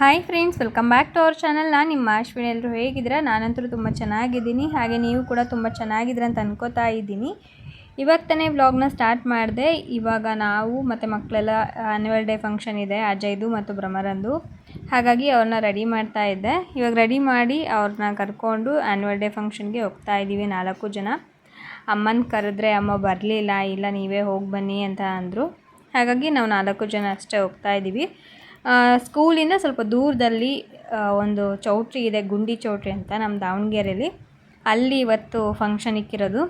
Hi friends welcome back to our channel ನಾನು ನಿಮ್ಮ ಅಶ್ವಿನಿ. ಎಲ್ಲರೂ ಹೇಗಿದ್ದೀರಾ? ನಾನಂತರೂ ತುಂಬ ಚೆನ್ನಾಗಿದ್ದೀನಿ. ಹಾಗೆ ನೀವು ಕೂಡ ತುಂಬ ಚೆನ್ನಾಗಿದ್ದೀರ ಅಂತ ಅನ್ಕೋತಾ ಇದ್ದೀನಿ. ಇವಾಗ ತಾನೇ ವ್ಲಾಗ್ನ ಸ್ಟಾರ್ಟ್ ಮಾಡಿದೆ. ಇವಾಗ ನಾವು ಮತ್ತು ಮಕ್ಕಳೆಲ್ಲ ಆ್ಯನ್ಯುವಲ್ ಡೇ ಫಂಕ್ಷನ್ ಇದೆ, ಅಜಯ್ದು ಮತ್ತು ಭ್ರಮರಂದು ಹಾಗಾಗಿ ಅವ್ರನ್ನ ರೆಡಿ ಮಾಡ್ತಾ ಇದ್ದೆ. ಇವಾಗ ರೆಡಿ ಮಾಡಿ ಅವ್ರನ್ನ ಕರ್ಕೊಂಡು ಆ್ಯನ್ಯುವಲ್ ಡೇ ಫಂಕ್ಷನ್ಗೆ ಹೋಗ್ತಾ ಇದ್ದೀವಿ ನಾಲ್ಕು ಜನ. ಅಮ್ಮನ ಕರೆದ್ರೆ ಅಮ್ಮ ಬರಲಿಲ್ಲ, ಇಲ್ಲ ನೀವೇ ಹೋಗಿ ಬನ್ನಿ ಅಂತ ಅಂದರು. ಹಾಗಾಗಿ ನಾವು ನಾಲ್ಕು ಜನ ಅಷ್ಟೇ ಹೋಗ್ತಾ ಇದ್ದೀವಿ. ಸ್ಕೂಲಿಂದ ಸ್ವಲ್ಪ ದೂರದಲ್ಲಿ ಒಂದು ಚೌಟ್ರಿ ಇದೆ, ಗುಂಡಿ ಚೌಟ್ರಿ ಅಂತ ನಮ್ಮ ದಾವಣಗೆರೆಯಲ್ಲಿ ಅಲ್ಲಿ ಇವತ್ತು ಫಂಕ್ಷನ್ ಇಕ್ಕಿರೋದು.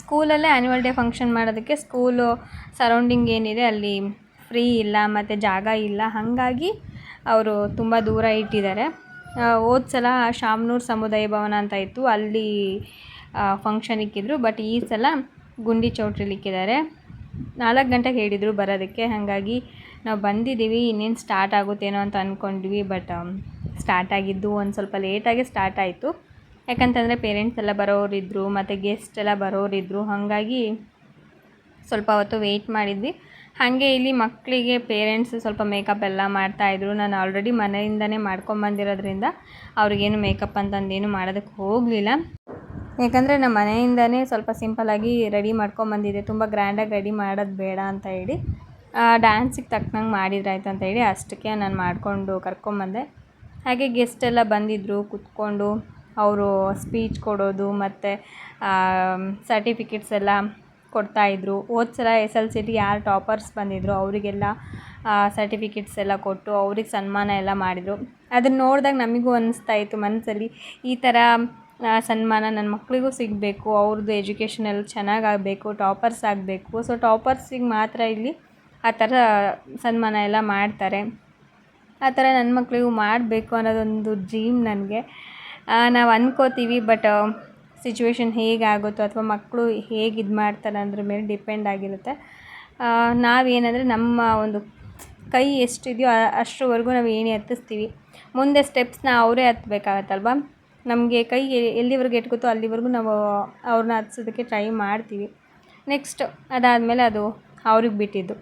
ಸ್ಕೂಲಲ್ಲೇ ಆ್ಯನ್ಯುವಲ್ ಡೇ ಫಂಕ್ಷನ್ ಮಾಡೋದಕ್ಕೆ ಸ್ಕೂಲು ಸರೌಂಡಿಂಗ್ ಏನಿದೆ ಅಲ್ಲಿ ಫ್ರೀ ಇಲ್ಲ, ಮತ್ತು ಜಾಗ ಇಲ್ಲ. ಹಾಗಾಗಿ ಅವರು ತುಂಬ ದೂರ ಇಟ್ಟಿದ್ದಾರೆ. ಹೋದ ಸಲ ಶಾಮನೂರು ಸಮುದಾಯ ಭವನ ಅಂತ ಇತ್ತು. ಅಲ್ಲಿ ಫಂಕ್ಷನ್ ಇಕ್ಕಿದ್ರು. ಬಟ್ ಈ ಸಲ ಗುಂಡಿ ಚೌಟ್ರಿಲಿ ಇಕ್ಕಿದ್ದಾರೆ. ನಾಲ್ಕು ಗಂಟೆಗೆ ಹೇಳಿದರು ಬರೋದಕ್ಕೆ. ಹಾಗಾಗಿ ನಾವು ಬಂದಿದ್ದೀವಿ, ಇನ್ನೇನು ಸ್ಟಾರ್ಟ್ ಆಗುತ್ತೇನೋ ಅಂತ ಅಂದ್ಕೊಂಡ್ವಿ ಬಟ್ ಸ್ಟಾರ್ಟ್ ಆಗಿದ್ದು ಒಂದು ಸ್ವಲ್ಪ ಲೇಟಾಗಿ ಸ್ಟಾರ್ಟ್ ಆಯಿತು. ಯಾಕಂತಂದರೆ ಪೇರೆಂಟ್ಸ್ ಎಲ್ಲ ಬರೋರಿದ್ದರು ಮತ್ತು ಗೆಸ್ಟ್ ಎಲ್ಲ ಬರೋರಿದ್ದರು ಹಾಗಾಗಿ ಸ್ವಲ್ಪ ಅವತ್ತು ವೆಯ್ಟ್ ಮಾಡಿದ್ವಿ. ಹಾಗೆ ಇಲ್ಲಿ ಮಕ್ಕಳಿಗೆ ಪೇರೆಂಟ್ಸ್ ಸ್ವಲ್ಪ ಮೇಕಪ್ ಎಲ್ಲ ಮಾಡ್ತಾಯಿದ್ರು ನಾನು ಆಲ್ರೆಡಿ ಮನೆಯಿಂದನೇ ಮಾಡ್ಕೊಂಬಂದಿರೋದ್ರಿಂದ ಅವ್ರಿಗೇನು ಮೇಕಪ್ ಅಂತಂದೇನು ಮಾಡೋದಕ್ಕೆ ಹೋಗಲಿಲ್ಲ. ಯಾಕಂದರೆ ನಮ್ಮ ಮನೆಯಿಂದನೇ ಸ್ವಲ್ಪ ಸಿಂಪಲಾಗಿ ರೆಡಿ ಮಾಡ್ಕೊಂಬಂದಿದ್ದೆ ತುಂಬ ಗ್ರ್ಯಾಂಡಾಗಿ ರೆಡಿ ಮಾಡೋದು ಬೇಡ ಅಂತ ಹೇಳಿ. ಡ್ಯಾನ್ಸಿಗೆ ತಕ್ಕನಂಗೆ ಮಾಡಿದ್ರಾಯ್ತು ಅಂತ ಹೇಳಿ ಅಷ್ಟಕ್ಕೆ ನಾನು ಮಾಡಿಕೊಂಡು ಕರ್ಕೊಂಬಂದೆ. ಹಾಗೆ ಗೆಸ್ಟ್ ಎಲ್ಲ ಬಂದಿದ್ದರು ಕುತ್ಕೊಂಡು ಅವರು ಸ್ಪೀಚ್ ಕೊಡೋದು ಮತ್ತು ಸರ್ಟಿಫಿಕೇಟ್ಸ್ ಎಲ್ಲ ಕೊಡ್ತಾಯಿದ್ರು ಹೋದ ಸಲ ಎಸ್ ಎಲ್ ಸಿಲಿ ಯಾರು ಟಾಪರ್ಸ್ ಬಂದಿದ್ರು, ಅವರಿಗೆಲ್ಲ ಸರ್ಟಿಫಿಕೇಟ್ಸ್ ಎಲ್ಲ ಕೊಟ್ಟು ಅವ್ರಿಗೆ ಸನ್ಮಾನ ಎಲ್ಲ ಮಾಡಿದರು. ಅದನ್ನು ನೋಡಿದಾಗ ನಮಗೂ ಅನ್ನಿಸ್ತಾ ಇತ್ತು ಮನಸ್ಸಲ್ಲಿ ಈ ಥರ ಸನ್ಮಾನ ನನ್ನ ಮಕ್ಕಳಿಗೂ ಸಿಗಬೇಕು ಅವ್ರದ್ದು ಎಜುಕೇಷನ್ ಎಲ್ಲ ಚೆನ್ನಾಗಾಗಬೇಕು ಟಾಪರ್ಸ್ ಆಗಬೇಕು. ಸೊ ಟಾಪರ್ಸಿಗೆ ಮಾತ್ರ ಇಲ್ಲಿ ಆ ಥರ ಸನ್ಮಾನ ಎಲ್ಲ ಮಾಡ್ತಾರೆ. ಆ ಥರ ನನ್ನ ಮಕ್ಕಳಿಗೂ ಮಾಡಬೇಕು ಅನ್ನೋದೊಂದು ಡ್ರೀಮ್ ನನಗೆ. ನಾವು ಅಂದ್ಕೋತೀವಿ ಬಟ್ ಸಿಚುವೇಶನ್ ಹೇಗಾಗುತ್ತೋ ಅಥವಾ ಮಕ್ಕಳು ಹೇಗೆ ಇದು ಮಾಡ್ತಾರೆ ಅದ್ರ ಮೇಲೆ ಡಿಪೆಂಡ್ ಆಗಿರುತ್ತೆ. ನಾವು ನಾವೇನಂದರೆ ನಮ್ಮ ಒಂದು ಕೈ ಎಷ್ಟಿದೆಯೋ ಅಷ್ಟರವರೆಗೂ ನಾವು ಏನೇ ಹತ್ತಿಸ್ತೀವಿ ಮುಂದೆ ಸ್ಟೆಪ್ಸ್ನ ಅವರೇ ಹತ್ತಬೇಕಾಗತ್ತಲ್ವ ನಮಗೆ ಕೈ ಎಲ್ಲಿವರೆಗೂ ಎಟ್ಗುತ್ತೋ ಅಲ್ಲಿವರೆಗೂ ನಾವು ಅವ್ರನ್ನ ಹತ್ಸೋದಕ್ಕೆ ಟ್ರೈ ಮಾಡ್ತೀವಿ. ನೆಕ್ಸ್ಟ್ ಅದಾದಮೇಲೆ ಅದು ಅವ್ರಿಗೆ ಬಿಟ್ಟಿದ್ದು.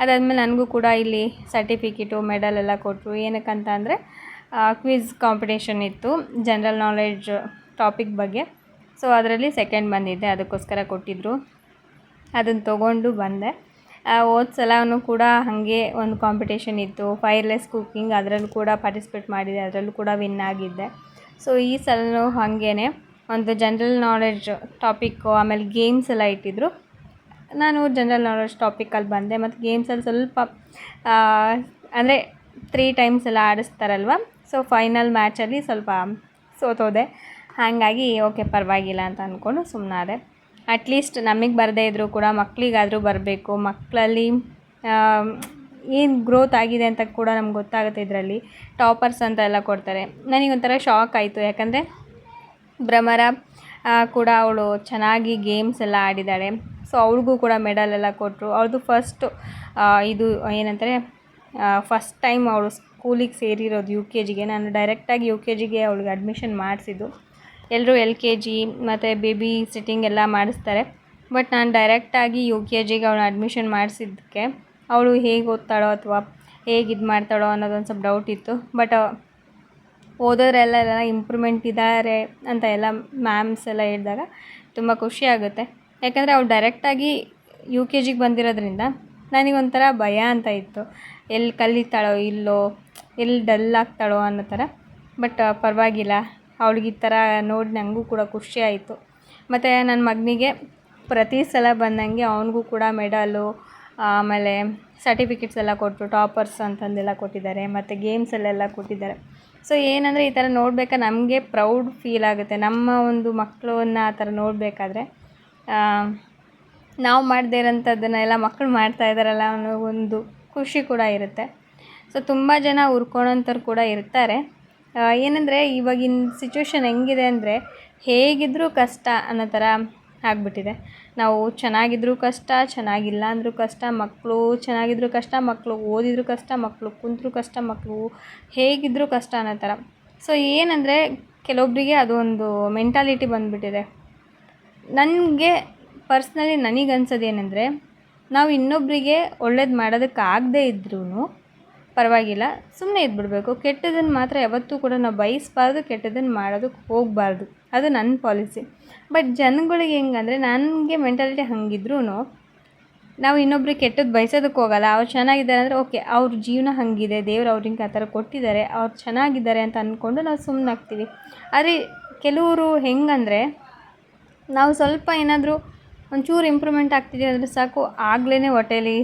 ಅದಾದಮೇಲೆ ನನಗೂ ಕೂಡ ಇಲ್ಲಿ ಸರ್ಟಿಫಿಕೇಟು, ಮೆಡಲ್ ಎಲ್ಲ ಕೊಟ್ಟರು. ಏನಕ್ಕಂತ ಅಂದರೆ ಕ್ವಿಝ್ ಕಾಂಪಿಟೇಷನ್ ಇತ್ತು ಜನರಲ್ ನಾಲೆಡ್ಜ್ ಟಾಪಿಕ್ ಬಗ್ಗೆ. ಸೊ ಅದರಲ್ಲಿ ಸೆಕೆಂಡ್ ಬಂದಿದ್ದೆ, ಅದಕ್ಕೋಸ್ಕರ ಕೊಟ್ಟಿದ್ದರು ಅದನ್ನು ತೊಗೊಂಡು ಬಂದೆ. ಸಲನೂ ಕೂಡ ಹಾಗೆ ಒಂದು ಕಾಂಪಿಟೇಷನ್ ಇತ್ತು. ಫೈರ್ಲೆಸ್ ಕುಕ್ಕಿಂಗ್ ಅದರಲ್ಲೂ ಕೂಡ ಪಾರ್ಟಿಸಿಪೇಟ್ ಮಾಡಿದೆ, ಅದರಲ್ಲೂ ಕೂಡ ವಿನ್ ಆಗಿದ್ದೆ. ಸೊ ಈ ಸಲನೂ ಹಾಗೇ ಒಂದು ಜನರಲ್ ನಾಲೆಡ್ಜ್ ಟಾಪಿಕ್ಕು ಆಮೇಲೆ ಗೇಮ್ಸ್ ಎಲ್ಲ ಇಟ್ಟಿದ್ರು. ನಾನು ಜನರಲ್ ನಾಲೆಡ್ಜ್ ಟಾಪಿಕಲ್ಲಿ ಬಂದೆ ಮತ್ತು ಗೇಮ್ಸಲ್ಲಿ ಸ್ವಲ್ಪ ಅಂದರೆ ತ್ರೀ ಟೈಮ್ಸ್ ಎಲ್ಲ ಆಡಿಸ್ತಾರಲ್ವ? ಸೊ ಫೈನಲ್ ಮ್ಯಾಚಲ್ಲಿ ಸ್ವಲ್ಪ ಸೋತೋದೆ. ಹಾಗಾಗಿ ಓಕೆ ಪರವಾಗಿಲ್ಲ ಅಂತ ಅಂದ್ಕೊಂಡು ಸುಮ್ಮನಾದೆ ಅಟ್ಲೀಸ್ಟ್ ನಮಗೆ ಬರದೇ ಇದ್ದರೂ ಕೂಡ ಮಕ್ಕಳಿಗಾದರೂ ಬರಬೇಕು. ಮಕ್ಕಳಲ್ಲಿ ಏನು ಗ್ರೋತ್ ಆಗಿದೆ ಅಂತ ಕೂಡ ನಮ್ಗೆ ಗೊತ್ತಾಗುತ್ತೆ ಇದರಲ್ಲಿ. ಟಾಪರ್ಸ್ ಅಂತ ಎಲ್ಲ ಕೊಡ್ತಾರೆ. ನನಗೊಂಥರ ಶಾಕ್ ಆಯಿತು. ಯಾಕಂದರೆ ಭ್ರಮರ ಕೂಡ ಅವಳು ಚೆನ್ನಾಗಿ ಗೇಮ್ಸ್ ಎಲ್ಲ ಆಡಿದ್ದಾಳೆ ಸೊ ಅವ್ರಿಗೂ ಕೂಡ ಮೆಡಲ್ ಎಲ್ಲ ಕೊಟ್ಟರು ಅವ್ರದ್ದು ಫಸ್ಟು ಇದು ಏನಂತಾರೆ ಫಸ್ಟ್ ಟೈಮ್ ಅವಳು ಸ್ಕೂಲಿಗೆ ಸೇರಿರೋದು ಯು ಕೆ ಜಿಗೆ ನಾನು ಡೈರೆಕ್ಟಾಗಿ ಯು ಕೆ ಜಿಗೆ ಅವಳಿಗೆ ಅಡ್ಮಿಷನ್ ಮಾಡಿಸಿದ್ದು. ಎಲ್ಲರೂ ಎಲ್ ಕೆ ಜಿ ಮತ್ತು ಬೇಬಿ ಸಿಟ್ಟಿಂಗ್ ಎಲ್ಲ ಮಾಡಿಸ್ತಾರೆ. ಬಟ್ ನಾನು ಡೈರೆಕ್ಟಾಗಿ ಯು ಕೆ ಜಿಗೆ ಅವಳು ಅಡ್ಮಿಷನ್ ಮಾಡಿಸಿದ್ದಕ್ಕೆ, ಅವಳು ಹೇಗೆ ಓದ್ತಾಳೋ ಅಥವಾ ಹೇಗೆ ಇದು ಮಾಡ್ತಾಳೋ ಅನ್ನೋದೊಂದು ಸ್ವಲ್ಪ ಡೌಟ್ ಇತ್ತು. ಬಟ್ ಓದೋರೆಲ್ಲ ಎಲ್ಲ ಇಂಪ್ರೂವ್ಮೆಂಟ್ ಇದ್ದಾರೆ ಅಂತ ಎಲ್ಲ ಮ್ಯಾಮ್ಸ್ ಎಲ್ಲ ಹೇಳಿದಾಗ ತುಂಬ ಖುಷಿ ಆಗುತ್ತೆ. ಯಾಕಂದರೆ ಅವ್ಳು ಡೈರೆಕ್ಟಾಗಿ ಯು ಕೆ ಜಿಗೆ ಬಂದಿರೋದ್ರಿಂದ ನನಗೊಂಥರ ಭಯ ಅಂತ ಇತ್ತು. ಎಲ್ಲಿ ಕಲಿತಾಳೋ ಇಲ್ಲೋ ಎಲ್ಲಿ ಡಲ್ ಆಗ್ತಾಳೋ ಅನ್ನೋ ಥರ. ಬಟ್ ಪರವಾಗಿಲ್ಲ. ಅವಳಿಗೆ ಈ ಥರ ನೋಡಿ ನನಗೂ ಕೂಡ ಖುಷಿ ಆಯಿತು. ಮತ್ತು ನನ್ನ ಮಗನಿಗೆ ಪ್ರತಿ ಸಲ ಬಂದಂಗೆ ಅವನಿಗೂ ಕೂಡ ಮೆಡಲು ಆಮೇಲೆ ಸರ್ಟಿಫಿಕೇಟ್ಸ್ ಎಲ್ಲ ಕೊಟ್ಟರು ಟಾಪರ್ಸ್ ಅಂತಂದೆಲ್ಲ ಕೊಟ್ಟಿದ್ದಾರೆ, ಮತ್ತು ಗೇಮ್ಸಲ್ಲೆಲ್ಲ ಕೊಟ್ಟಿದ್ದಾರೆ. ಸೊ ಏನಂದರೆ ಈ ಥರ ನೋಡಬೇಕಾ ನಮಗೆ ಪ್ರೌಡ್ ಫೀಲ್ ಆಗುತ್ತೆ. ನಮ್ಮ ಒಂದು ಮಕ್ಕಳನ್ನ ಆ ಥರ ನೋಡಬೇಕಾದ್ರೆ ನಾವು ಮಾಡದೇ ಇರೋಂಥದ್ದನ್ನ ಎಲ್ಲ ಮಕ್ಕಳು ಮಾಡ್ತಾ ಇದ್ದಾರಲ್ಲ ಅನ್ನೋ ಒಂದು ಖುಷಿ ಕೂಡ ಇರುತ್ತೆ. ಸೊ ತುಂಬ ಜನ ಹುರ್ಕೊಳೋಂಥವ್ರು ಕೂಡ ಇರ್ತಾರೆ. ಏನಂದರೆ ಇವಾಗಿನ ಸಿಚುವೇಶನ್ ಹೆಂಗಿದೆ ಅಂದರೆ ಹೇಗಿದ್ದರೂ ಕಷ್ಟ ಅನ್ನೋ ಥರ ಆಗಿಬಿಟ್ಟಿದೆ. ನಾವು ಚೆನ್ನಾಗಿದ್ರೂ ಕಷ್ಟ, ಚೆನ್ನಾಗಿಲ್ಲ ಅಂದರೂ ಕಷ್ಟ ಮಕ್ಕಳು ಚೆನ್ನಾಗಿದ್ರೂ ಕಷ್ಟ ಮಕ್ಕಳು ಓದಿದ್ರೂ ಕಷ್ಟ ಮಕ್ಕಳು ಕುಂತರೂ ಕಷ್ಟ ಮಕ್ಕಳು ಹೇಗಿದ್ದರೂ ಕಷ್ಟ ಅನ್ನೋ ಥರ. ಸೊ ಏನಂದರೆ ಕೆಲವೊಬ್ಬರಿಗೆ ಅದೊಂದು ಮೆಂಟಾಲಿಟಿ ಬಂದುಬಿಟ್ಟಿದೆ. ನನಗೆ ಪರ್ಸ್ನಲಿ ನನಗೆ ಅನ್ಸೋದು ಏನಂದರೆ ನಾವು ಇನ್ನೊಬ್ಬರಿಗೆ ಒಳ್ಳೇದು ಮಾಡೋದಕ್ಕೆ ಆಗದೇ ಇದ್ರೂ ಪರವಾಗಿಲ್ಲ ಸುಮ್ಮನೆ ಇದ್ಬಿಡಬೇಕು. ಕೆಟ್ಟದನ್ನು ಮಾತ್ರ ಯಾವತ್ತೂ ಕೂಡ ನಾವು ಬಯಸ್ಬಾರ್ದು ಕೆಟ್ಟದನ್ನು ಮಾಡೋದಕ್ಕೆ ಹೋಗಬಾರ್ದು. ಅದು ನನ್ನ ಪಾಲಿಸಿ. ಬಟ್ ಜನಗಳಿಗೆ ಹೆಂಗಂದರೆ, ನನಗೆ ಮೆಂಟಾಲಿಟಿ ಹಾಗಿದ್ರೂ ನಾವು ಇನ್ನೊಬ್ರಿಗೆ ಕೆಟ್ಟದ್ದು ಬಯಸೋದಕ್ಕೆ ಹೋಗಲ್ಲ. ಅವ್ರು ಚೆನ್ನಾಗಿದ್ದಾರೆ ಅಂದರೆ ಓಕೆ, ಅವ್ರ ಜೀವನ ಹಾಗಿದೆ, ದೇವ್ರು ಅವ್ರಿಗೆ ಆ ಥರ ಕೊಟ್ಟಿದ್ದಾರೆ, ಅವ್ರು ಚೆನ್ನಾಗಿದ್ದಾರೆ ಅಂತ ಅಂದ್ಕೊಂಡು ನಾವು ಸುಮ್ಮನಾಗ್ತೀವಿ ಆದರೆ ಕೆಲವರು ಹೆಂಗಂದರೆ ನಾವು ಸ್ವಲ್ಪ ಏನಾದರೂ ಒಂಚೂರು ಇಂಪ್ರೂವ್ಮೆಂಟ್ ಆಗ್ತಿದೆ ಅಂದರೆ ಸಾಕು. ಆಗಲೇ ಹೊಟ್ಟೇಲಿ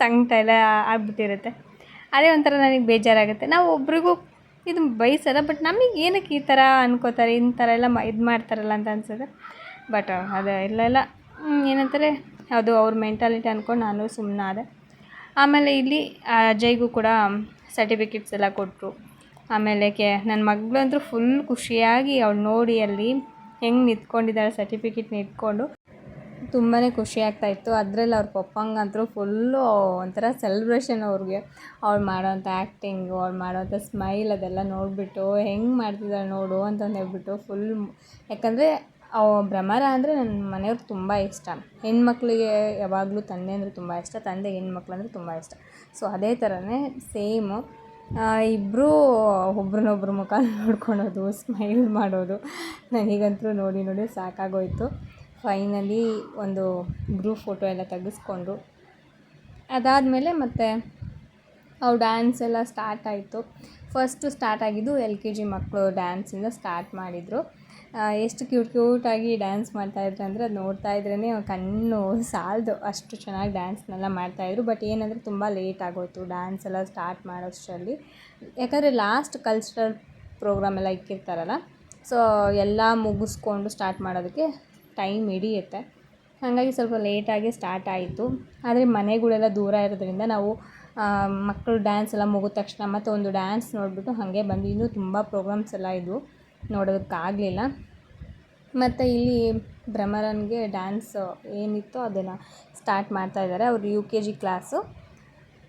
ಸಂಕಟ ಎಲ್ಲ ಆಗ್ಬಿಟ್ಟಿರುತ್ತೆ. ಅದೇ ಒಂಥರ ನನಗೆ ಬೇಜಾರಾಗುತ್ತೆ. ನಾವು ಒಬ್ರಿಗೂ ಇದು ಬಯಸಲ್ಲ ಬಟ್ ನಮಗೆ ಏನಕ್ಕೆ ಈ ಥರ ಅನ್ಕೋತಾರೆ, ಈ ಥರ ಎಲ್ಲ ಮ, ಇದು ಮಾಡ್ತಾರಲ್ಲ ಅಂತ ಅನ್ಸುತ್ತೆ. ಬಟ್ ಅದು ಇಲ್ಲೆಲ್ಲ ಏನಂತಾರೆ, ಅದು ಅವ್ರ ಮೆಂಟಾಲಿಟಿ ಅಂದ್ಕೊಂಡು ನಾನು ಸುಮ್ಮನಾದೆ ಆಮೇಲೆ ಇಲ್ಲಿ ಅಜಯ್ಗೂ ಕೂಡ ಸರ್ಟಿಫಿಕೇಟ್ಸ್ ಎಲ್ಲ ಕೊಟ್ಟರು ಆಮೇಲೆ ಕೆ ನನ್ನ ಮಗಳಂತೂ ಫುಲ್ ಖುಷಿಯಾಗಿ ಅವಳು ನೋಡಿ ಅಲ್ಲಿ ಹೆಂಗೆ ನಿಂತ್ಕೊಂಡಿದ್ದಾಳೆ ಸರ್ಟಿಫಿಕೇಟ್ನ ಇಟ್ಕೊಂಡು ತುಂಬಾ ಖುಷಿ ಆಗ್ತಾಯಿತ್ತು ಅದರಲ್ಲಿ ಅವ್ರ ಪಪ್ಪಂಗಂತರೂ ಫುಲ್ಲು ಒಂಥರ ಸೆಲೆಬ್ರೇಷನ್ ಅವ್ರಿಗೆ. ಅವ್ಳು ಮಾಡೋವಂಥ ಆ್ಯಕ್ಟಿಂಗು ಅವ್ಳು ಮಾಡೋವಂಥ ಸ್ಮೈಲ್ ಅದೆಲ್ಲ ನೋಡಿಬಿಟ್ಟು, ಹೆಂಗೆ ಮಾಡ್ತಿದ್ದಾಳೆ ನೋಡು ಅಂತಂದು ಹೇಳ್ಬಿಟ್ಟು ಫುಲ್ ಯಾಕಂದರೆ ಅವ ಭ್ರಮರ ಅಂದರೆ ನನ್ನ ಮನೆಯವ್ರು ತುಂಬ ಇಷ್ಟ. ಹೆಣ್ಮಕ್ಳಿಗೆ ಯಾವಾಗಲೂ ತಂದೆ ಅಂದರೆ ತುಂಬ ಇಷ್ಟ, ತಂದೆ ಹೆಣ್ಮಕ್ಳು ಅಂದರೆ ತುಂಬ ಇಷ್ಟ. ಸೊ, ಅದೇ ಥರನೇ ಸೇಮು. ಇಬ್ಬರೂ ಒಬ್ರನ್ನೊಬ್ರ ಮುಖ ನೋಡ್ಕೊಳೋದು ಸ್ಮೈಲ್ ಮಾಡೋದು, ನನಗಂತೂ ನೋಡಿ ನೋಡಿ ಸಾಕಾಗೋಯಿತು. ಫೈನಲಿ ಒಂದು ಗ್ರೂಪ್ ಫೋಟೋ ಎಲ್ಲ ತೆಗೆಸ್ಕೊಂಡ್ರು. ಅದಾದಮೇಲೆ ಮತ್ತೆ ಅವು ಡ್ಯಾನ್ಸ್ ಎಲ್ಲ ಸ್ಟಾರ್ಟ್ ಆಯಿತು. ಫಸ್ಟು ಸ್ಟಾರ್ಟ್ ಆಗಿದ್ದು ಎಲ್ ಕೆ ಜಿ ಮಕ್ಕಳು ಡ್ಯಾನ್ಸಿಂದ ಸ್ಟಾರ್ಟ್ ಮಾಡಿದರು. ಎಷ್ಟು ಕ್ಯೂಟ್ ಕ್ಯೂಟಾಗಿ ಡ್ಯಾನ್ಸ್ ಮಾಡ್ತಾಯಿದ್ರು ಅಂದರೆ ಅದು ನೋಡ್ತಾ ಇದ್ರೇ ಕಣ್ಣು ಸಾಲದು. ಅಷ್ಟು ಚೆನ್ನಾಗಿ ಡ್ಯಾನ್ಸ್ನೆಲ್ಲ ಮಾಡ್ತಾಯಿದ್ರು ಬಟ್ ಏನಂದರೆ ತುಂಬ ಲೇಟ್ ಆಗೋಯ್ತು ಡ್ಯಾನ್ಸ್ ಎಲ್ಲ ಸ್ಟಾರ್ಟ್ ಮಾಡೋಷ್ಟರಲ್ಲಿ. ಯಾಕಂದರೆ ಲಾಸ್ಟ್ ಕಲ್ಚರಲ್ ಪ್ರೋಗ್ರಾಮ್ ಎಲ್ಲ ಇಕ್ಕಿರ್ತಾರಲ್ಲ ಸೊ ಎಲ್ಲ ಮುಗಿಸ್ಕೊಂಡು ಸ್ಟಾರ್ಟ್ ಮಾಡೋದಕ್ಕೆ ಟೈಮ್ ಹಿಡಿಯುತ್ತೆ. ಹಾಗಾಗಿ ಸ್ವಲ್ಪ ಲೇಟಾಗಿ ಸ್ಟಾರ್ಟ್ ಆಯಿತು. ಆದರೆ ಮನೆಗಳೆಲ್ಲ ದೂರ ಇರೋದ್ರಿಂದ ನಾವು ಮಕ್ಕಳು ಡ್ಯಾನ್ಸ್ ಎಲ್ಲ ಮುಗಿದ ತಕ್ಷಣ ಮತ್ತು ಒಂದು ಡ್ಯಾನ್ಸ್ ನೋಡಿಬಿಟ್ಟು ಹಾಗೆ ಬಂದು ಇನ್ನೂ ತುಂಬ ಪ್ರೋಗ್ರಾಮ್ಸ್ ಎಲ್ಲ ಇದ್ವು. ನೋಡೋದಕ್ಕಾಗಲಿಲ್ಲ. ಮತ್ತು ಇಲ್ಲಿ ಭ್ರಮರನ್ಗೆ ಡ್ಯಾನ್ಸ್ ಏನಿತ್ತು ಅದನ್ನು ಸ್ಟಾರ್ಟ್ ಮಾಡ್ತಾ ಇದ್ದಾರೆ ಅವರು ಯು ಕೆ ಜಿ ಕ್ಲಾಸು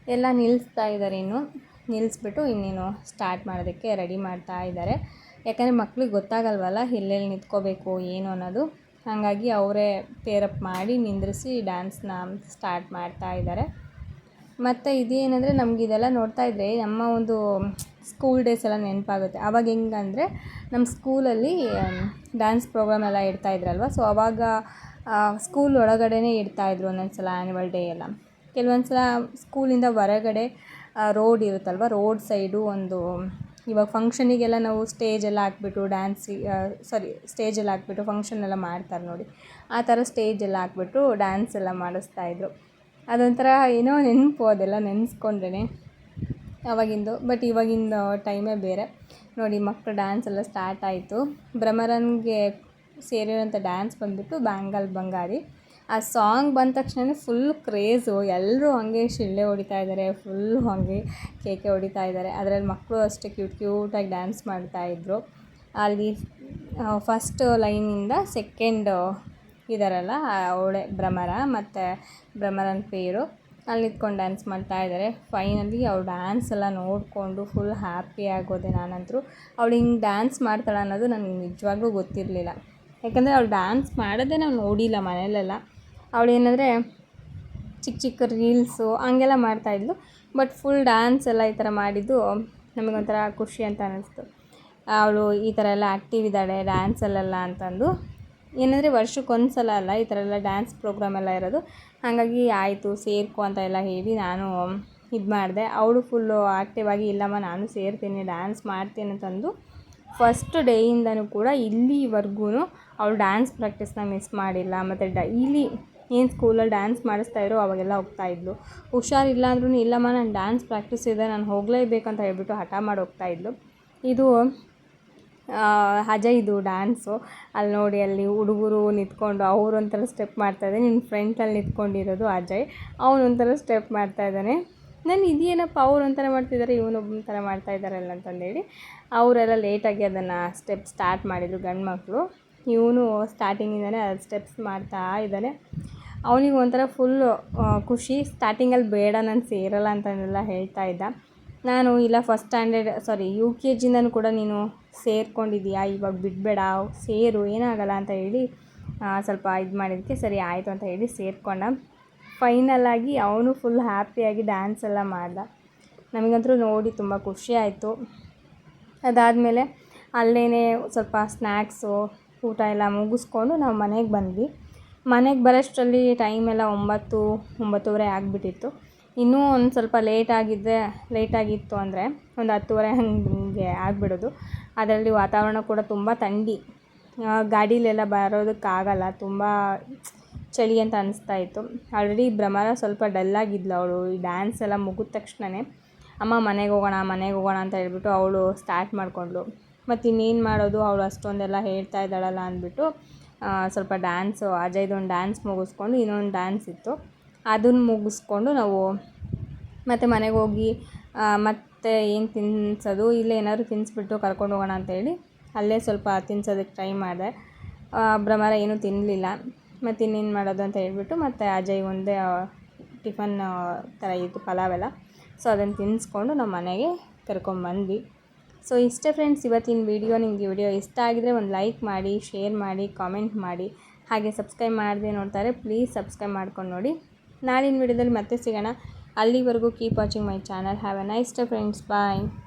ಎಲ್ಲ ನಿಲ್ಲಿಸ್ತಾ ಇದ್ದಾರೆ ಇನ್ನು. ನಿಲ್ಲಿಸ್ಬಿಟ್ಟು ಇನ್ನೇನು ಸ್ಟಾರ್ಟ್ ಮಾಡೋದಕ್ಕೆ ರೆಡಿ ಮಾಡ್ತಾ ಇದ್ದಾರೆ ಯಾಕಂದರೆ ಮಕ್ಳಿಗೆ ಗೊತ್ತಾಗಲ್ವಲ್ಲ ಎಲ್ಲೆಲ್ಲಿ ನಿಂತ್ಕೋಬೇಕು, ಏನು ಅನ್ನೋದು. ಹಾಗಾಗಿ ಅವರೇ ಪೇರಪ್ ಮಾಡಿ ನಿಂದ್ರಿಸಿ ಡ್ಯಾನ್ಸ್ನ ಸ್ಟಾರ್ಟ್ ಮಾಡ್ತಾ ಇದ್ದಾರೆ ಮತ್ತು ಇದೇನಂದರೆ ನಮ್ಗೆ ಇದೆಲ್ಲ ನೋಡ್ತಾ ಇದ್ದರೆ ನಮ್ಮ ಒಂದು ಸ್ಕೂಲ್ ಡೇಸ್ ಎಲ್ಲ ನೆನಪಾಗುತ್ತೆ. ಆವಾಗ ಹೆಂಗಂದರೆ ನಮ್ಮ ಸ್ಕೂಲಲ್ಲಿ ಡ್ಯಾನ್ಸ್ ಪ್ರೋಗ್ರಾಮ್ ಎಲ್ಲ ಇಡ್ತಾಯಿದ್ರಲ್ವ ಸೊ ಆವಾಗ ಸ್ಕೂಲ್ ಒಳಗಡೆನೇ ಇಡ್ತಾಯಿದ್ರು ಒಂದೊಂದು ಸಲ ಆ್ಯನ್ಯುವಲ್ ಡೇ ಎಲ್ಲ. ಕೆಲವೊಂದು ಸಲ ಸ್ಕೂಲಿಂದ ಹೊರಗಡೆ ರೋಡ್ ಇರುತ್ತಲ್ವ? ರೋಡ್ ಸೈಡು ಒಂದು, ಇವಾಗ ಫಂಕ್ಷನಿಗೆಲ್ಲ ನಾವು ಸ್ಟೇಜೆಲ್ಲ ಹಾಕ್ಬಿಟ್ಟು ಡ್ಯಾನ್ಸ್ ಸಾರಿ ಸ್ಟೇಜೆಲ್ಲ ಹಾಕ್ಬಿಟ್ಟು ಫಂಕ್ಷನ್ ಎಲ್ಲ ಮಾಡ್ತಾರೆ ನೋಡಿ. ಆ ಥರ ಸ್ಟೇಜೆಲ್ಲ ಹಾಕ್ಬಿಟ್ಟು ಡ್ಯಾನ್ಸ್ ಎಲ್ಲ ಮಾಡಿಸ್ತಾಯಿದ್ರು ಅದೊಂಥರ ಏನೋ ನೆನಪು ಅದೆಲ್ಲ ನೆನೆಸ್ಕೊಂಡ್ರೆ ಅವಾಗಿಂದು. ಬಟ್ ಇವಾಗಿಂದು ಟೈಮೇ ಬೇರೆ. ನೋಡಿ ಮಕ್ಕಳು ಡ್ಯಾನ್ಸ್ ಎಲ್ಲ ಸ್ಟಾರ್ಟ್ ಆಯಿತು. ಭ್ರಮರನ್ಗೆ ಸೇರಿರೋಂಥ ಡ್ಯಾನ್ಸ್ ಬಂದುಬಿಟ್ಟು ಬ್ಯಾಂಗಲ್ ಬಂಗಾರಿ ಆ ಸಾಂಗ್ ಬಂದ ತಕ್ಷಣ ಫುಲ್ ಕ್ರೇಜು ಎಲ್ಲರೂ ಹಂಗೆ ಶಿಳ್ಳೆ ಹೊಡಿತಾ ಇದ್ದಾರೆ ಫುಲ್ ಹಾಗೆ ಕೇಕೆ ಹೊಡಿತಾ ಇದ್ದಾರೆ ಅದರಲ್ಲಿ ಮಕ್ಕಳು ಅಷ್ಟೇ ಕ್ಯೂಟ್ ಕ್ಯೂಟಾಗಿ ಡ್ಯಾನ್ಸ್ ಮಾಡ್ತಾಯಿದ್ರು ಅಲ್ಲಿ ಫಸ್ಟ್ ಲೈನಿಂದ ಸೆಕೆಂಡ್ ಇದ್ದಾರಲ್ಲ ಅವಳೆ ಭ್ರಮರ ಮತ್ತು ಭ್ರಮರನ ಪೇರು. ಅಲ್ಲಿ ನಿಂತ್ಕೊಂಡು ಡ್ಯಾನ್ಸ್ ಮಾಡ್ತಾ ಇದ್ದಾರೆ ಫೈನಲಿ ಅವ್ಳು ಡ್ಯಾನ್ಸ್ ಎಲ್ಲ ನೋಡಿಕೊಂಡು ಫುಲ್ ಹ್ಯಾಪಿ ಆಗೋದೆ ನಾನಂತರೂ. ಅವಳು ಹಿಂಗೆ ಡ್ಯಾನ್ಸ್ ಮಾಡ್ತಾಳೆ ಅನ್ನೋದು ನನಗೆ ನಿಜವಾಗ್ಲೂ ಗೊತ್ತಿರಲಿಲ್ಲ. ಯಾಕಂದರೆ ಅವಳು ಡ್ಯಾನ್ಸ್ ಮಾಡೋದೇ ನಾವು ನೋಡಿಲ್ಲ ಮನೆಯಲ್ಲೆಲ್ಲ. ಅವಳು ಏನಂದರೆ ಚಿಕ್ಕ ಚಿಕ್ಕ ರೀಲ್ಸು ಹಂಗೆಲ್ಲ ಮಾಡ್ತಾಯಿದ್ಲು ಬಟ್ ಫುಲ್ ಡ್ಯಾನ್ಸ್ ಎಲ್ಲ ಈ ಥರ ಮಾಡಿದ್ದು ನಮಗೊಂಥರ ಖುಷಿ ಅಂತ ಅನ್ನಿಸ್ತು. ಅವಳು ಈ ಥರ ಎಲ್ಲ ಆ್ಯಕ್ಟಿವ್ ಇದ್ದಾಳೆ ಡ್ಯಾನ್ಸಲ್ಲೆಲ್ಲ ಅಂತಂದು. ಏನಂದರೆ ವರ್ಷಕ್ಕೊಂದು ಸಲ ಅಲ್ಲ, ಈ ಥರ ಎಲ್ಲ ಡ್ಯಾನ್ಸ್ ಪ್ರೋಗ್ರಾಮ್ ಎಲ್ಲ ಇರೋದು. ಹಾಗಾಗಿ ಆಯಿತು, ಸೇರ್ಕೊ ಅಂತ ಎಲ್ಲ ಹೇಳಿ ನಾನು ಇದು ಮಾಡಿದೆ. ಅವಳು ಫುಲ್ಲು ಆ್ಯಕ್ಟಿವ್ ಆಗಿ, ಇಲ್ಲಮ್ಮ, ನಾನು ಸೇರ್ತೀನಿ ಡ್ಯಾನ್ಸ್ ಮಾಡ್ತೀನಿ ಅಂತಂದು ಫಸ್ಟ್ ಡೇಯಿಂದನೂ ಕೂಡ ಇಲ್ಲಿವರೆಗೂ ಅವಳು ಡ್ಯಾನ್ಸ್ ಪ್ರಾಕ್ಟೀಸ್ನ ಮಿಸ್ ಮಾಡಿಲ್ಲ. ಮತ್ತು ಡೈಲಿ ಏನು ಸ್ಕೂಲಲ್ಲಿ ಡ್ಯಾನ್ಸ್ ಮಾಡಿಸ್ತಾಯಿದ್ರು ಅವಾಗೆಲ್ಲ ಹೋಗ್ತಾಯಿದ್ಲು ಹುಷಾರಿಲ್ಲ ಅಂದ್ರೂ ಇಲ್ಲಮ್ಮ, ನಾನು ಡ್ಯಾನ್ಸ್ ಪ್ರಾಕ್ಟೀಸ್ ಇದೆ, ನಾನು ಹೋಗಲೇಬೇಕಂತ ಹೇಳ್ಬಿಟ್ಟು ಹಠ ಮಾಡಿ ಹೋಗ್ತಾ ಇದ್ಲು. ಇದು ಅಜಯ್ದು ಡ್ಯಾನ್ಸು ಅಲ್ಲಿ ನೋಡಿ ಅಲ್ಲಿ ಹುಡುಗರು ನಿಂತ್ಕೊಂಡು ಅವ್ರು ಒಂಥರ ಸ್ಟೆಪ್ ಮಾಡ್ತಾಯಿದ್ದೆ ನಿನ್ನ ಫ್ರಂಟಲ್ಲಿ ನಿಂತ್ಕೊಂಡಿರೋದು ಅಜಯ್. ಅವನು ಒಂಥರ ಸ್ಟೆಪ್ ಮಾಡ್ತಾಯಿದ್ದಾನೆ ನಾನು ಇದೇನಪ್ಪ, ಅವ್ರು ಒಂಥರ ಮಾಡ್ತಿದ್ದಾರೆ ಇವನು ಒಂಥರ ಮಾಡ್ತಾ ಇದ್ದಾರಲ್ಲ ಅಂತಂದೇಳಿ ಅವರೆಲ್ಲ ಲೇಟಾಗಿ ಅದನ್ನು ಸ್ಟೆಪ್ ಸ್ಟಾರ್ಟ್ ಮಾಡಿದರು ಗಂಡು ಮಕ್ಕಳು ಇವನು ಸ್ಟಾರ್ಟಿಂಗಿಂದನೇ ಅದು ಸ್ಟೆಪ್ಸ್ ಮಾಡ್ತಾ ಇದ್ದಾನೆ ಅವನಿಗೆ ಒಂಥರ ಫುಲ್ಲು ಖುಷಿ. ಸ್ಟಾರ್ಟಿಂಗಲ್ಲಿ ಬೇಡ, ನಾನು ಸೇರಲ್ಲ ಅಂತಂದೆಲ್ಲ ಹೇಳ್ತಾ ಇದ್ದ. ನಾನು ಇಲ್ಲ first standard sorry U K ಜಿಂದನೂ ಕೂಡ ನೀನು ಸೇರ್ಕೊಂಡಿದ್ದೀಯಾ? ಇವಾಗ ಬಿಡಬೇಡ, ಸೇರು, ಏನಾಗಲ್ಲ ಅಂತ ಹೇಳಿ ಸ್ವಲ್ಪ ಇದು ಮಾಡಿದ್ದಕ್ಕೆ ಸರಿ ಆಯಿತು ಅಂತ ಹೇಳಿ ಸೇರಿಕೊಂಡ. ಫೈನಲಾಗಿ ಅವನು ಫುಲ್ ಹ್ಯಾಪಿಯಾಗಿ ಡ್ಯಾನ್ಸ್ ಎಲ್ಲ ಮಾಡ್ದ. ನಮಗಂತೂ ನೋಡಿ ತುಂಬ ಖುಷಿ ಆಯಿತು. ಅದಾದಮೇಲೆ ಅಲ್ಲೇ ಸ್ವಲ್ಪ ಸ್ನ್ಯಾಕ್ಸು ಊಟ ಎಲ್ಲ ಮುಗಿಸ್ಕೊಂಡು ನಾವು ಮನೆಗೆ ಬಂದ್ವಿ. ಮನೆಗೆ ಬರೋಷ್ಟರಲ್ಲಿ ಟೈಮ್ ಒಂಬತ್ತು, ಒಂಬತ್ತುವರೆ ಆಗಿಬಿಟ್ಟಿತ್ತು. ಇನ್ನೂ ಒಂದು ಸ್ವಲ್ಪ ಲೇಟ್ ಆಗಿದ್ದೆ ಲೇಟ್ ಆಗಿತ್ತು ಅಂದರೆ ಒಂದು ಹತ್ತುವರೆ ಹಾಗೆ ಆಗಿಬಿಡೋದು. ಅದರಲ್ಲಿ ವಾತಾವರಣ ಕೂಡ ತುಂಬ ಥಂಡಿ. ಗಾಡೀಲೆಲ್ಲ ಬರೋದಕ್ಕಾಗಲ್ಲ, ತುಂಬ ಚಳಿ ಅಂತ ಅನಿಸ್ತಾ ಇತ್ತು. ಆಲ್ರೆಡಿ ಭ್ರಮರ ಸ್ವಲ್ಪ ಡಲ್ಲಾಗಿದ್ಲು ಅವಳು. ಈ ಡ್ಯಾನ್ಸ್ ಎಲ್ಲ ಮುಗಿದ ತಕ್ಷಣವೇ ಅಮ್ಮ ಮನೆಗೆ ಹೋಗೋಣ ಮನೆಗೆ ಹೋಗೋಣ ಅಂತ ಹೇಳ್ಬಿಟ್ಟು ಅವಳು ಸ್ಟಾರ್ಟ್ ಮಾಡಿಕೊಂಡ್ಳು. ಮತ್ತು ಇನ್ನೇನು ಮಾಡೋದು? ಅವಳು ಅಷ್ಟೊಂದೆಲ್ಲ ಹೇಳ್ತಾ ಇದ್ದಾಳಲ್ಲ ಅಂದ್ಬಿಟ್ಟು ಸ್ವಲ್ಪ ಡ್ಯಾನ್ಸು ಅಜಯ್ದೊಂದು ಡ್ಯಾನ್ಸ್ ಮುಗಿಸ್ಕೊಂಡು ಇನ್ನೊಂದು ಡ್ಯಾನ್ಸ್ ಇತ್ತು. ಅದನ್ನು ಮುಗಿಸ್ಕೊಂಡು ನಾವು ಮತ್ತು ಮನೆಗೆ ಹೋಗಿ ಮತ್ತೆ ಏನು ತಿನ್ನಿಸೋದು ಇಲ್ಲೇ ಏನಾದರೂ ತಿನ್ನಿಸ್ಬಿಟ್ಟು ಕರ್ಕೊಂಡು ಹೋಗೋಣ ಅಂತೇಳಿ ಅಲ್ಲೇ ಸ್ವಲ್ಪ ತಿನ್ಸೋದಕ್ಕೆ ಟ್ರೈ ಮಾಡಿದೆ. ಭ್ರಮರ ಏನೂ ತಿನ್ನಲಿಲ್ಲ ಮತ್ತು ಇನ್ನೇನು ಮಾಡೋದು ಅಂತ ಹೇಳ್ಬಿಟ್ಟು ಮತ್ತು ಅಜಯ್ ಒಂದೇ ಟಿಫನ್ ಥರ ಇತ್ತು ಪಲಾವೆಲ್ಲ ಸೊ ಅದನ್ನು ತಿನ್ನಿಸ್ಕೊಂಡು ನಮ್ಮ ಮನೆಗೆ ಕರ್ಕೊಂಬಂದ್ವಿ ಸೊ ಇಷ್ಟೇ ಫ್ರೆಂಡ್ಸ್ ಇವತ್ತಿನ ವಿಡಿಯೋ ನಿಮಗೆ ವಿಡಿಯೋ ಇಷ್ಟ ಆಗಿದರೆ ಒಂದು ಲೈಕ್ ಮಾಡಿ ಶೇರ್ ಮಾಡಿ ಕಾಮೆಂಟ್ ಮಾಡಿ. ಹಾಗೆ ಸಬ್ಸ್ಕ್ರೈಬ್ ಮಾಡಿದೆ ನೋಡ್ತಾರೆ ಪ್ಲೀಸ್ ಸಬ್ಸ್ಕ್ರೈಬ್ ಮಾಡ್ಕೊಂಡು ನೋಡಿ. ನಾಳಿನ ವಿಡಿಯೋದಲ್ಲಿ ಮತ್ತೆ ಸಿಗೋಣ. ಅಲ್ಲಿವರೆಗೂ keep watching my channel have a nice day friends bye